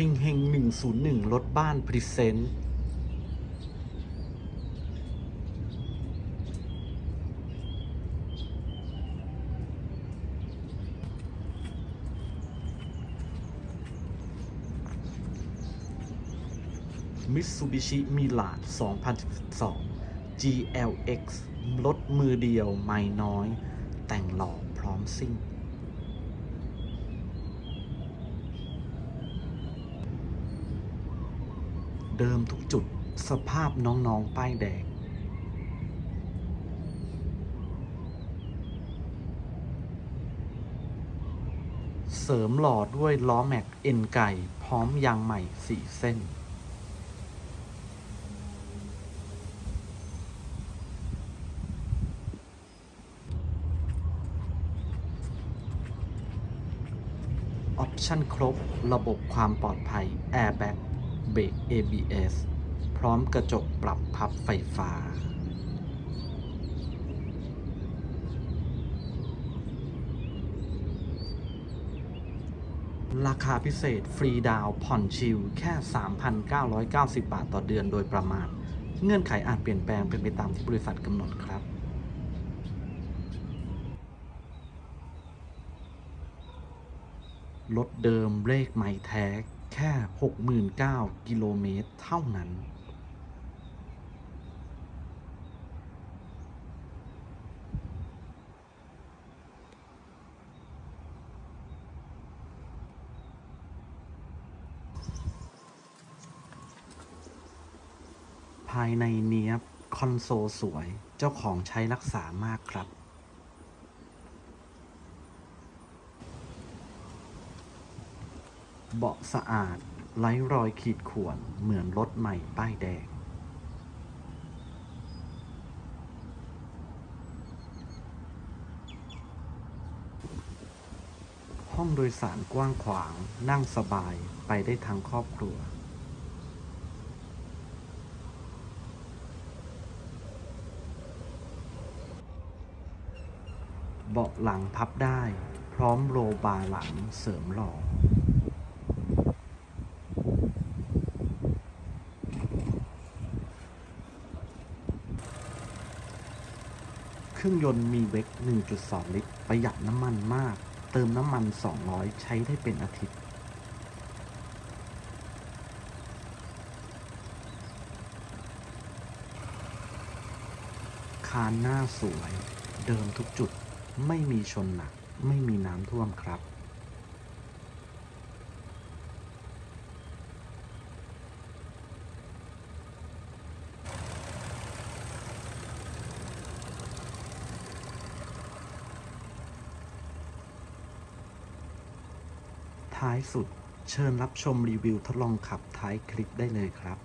ฮงเฮงหนึ่งศูนย์หนึ่งรถบ้านพรีเซนต์มิตซูบิชิมิลาด2012 GLX รถมือเดียว ไม่น้อย แต่งหล่อพร้อมซิ่ง เดิมทุกจุดสภาพน้องๆ ป้ายแดง เสริมหล่อด้วยล้อแม็กเอ็นไก่ พร้อมยางใหม่4เส้น ออปชั่นครบระบบความปลอดภัย Airbag เบรก ABS พร้อมกระจกปรับพับไฟฟ้า ราคาพิเศษฟรีดาวผ่อนชิลแค่ 3,990 บาทต่อเดือนโดยประมาณ เงื่อนไขอาจเปลี่ยนแปลงเป็นไปตามที่บริษัทกำหนดครับรถเดิมเลขใหม่แท้ แค่ 69,000กิโลเมตรเท่านั้น ภายในเนี้ยบ คอนโซลสวย เจ้าของใช้รักษามากครับ เบาะสะอาดไร้รอยขีดข่วนเหมือนรถใหม่ป้ายแดง ห้องโดยสารกว้างขวางนั่งสบายไปได้ทั้งครอบครัว เบาะหลังพับได้ พร้อมโรบาร์หลังเสริมหล่อ เครื่องยนต์มีเวก1.2 ลิตร ประหยัดน้ำมันมาก เติมน้ำมัน 200 ใช้ได้เป็นอาทิตย์คานหน้าสวย เดิมทุกจุด ไม่มีชนหนัก ไม่มีน้ำท่วมครับ ท้ายสุด เชิญรับชมรีวิวทดลองขับท้ายคลิปได้เลยครับ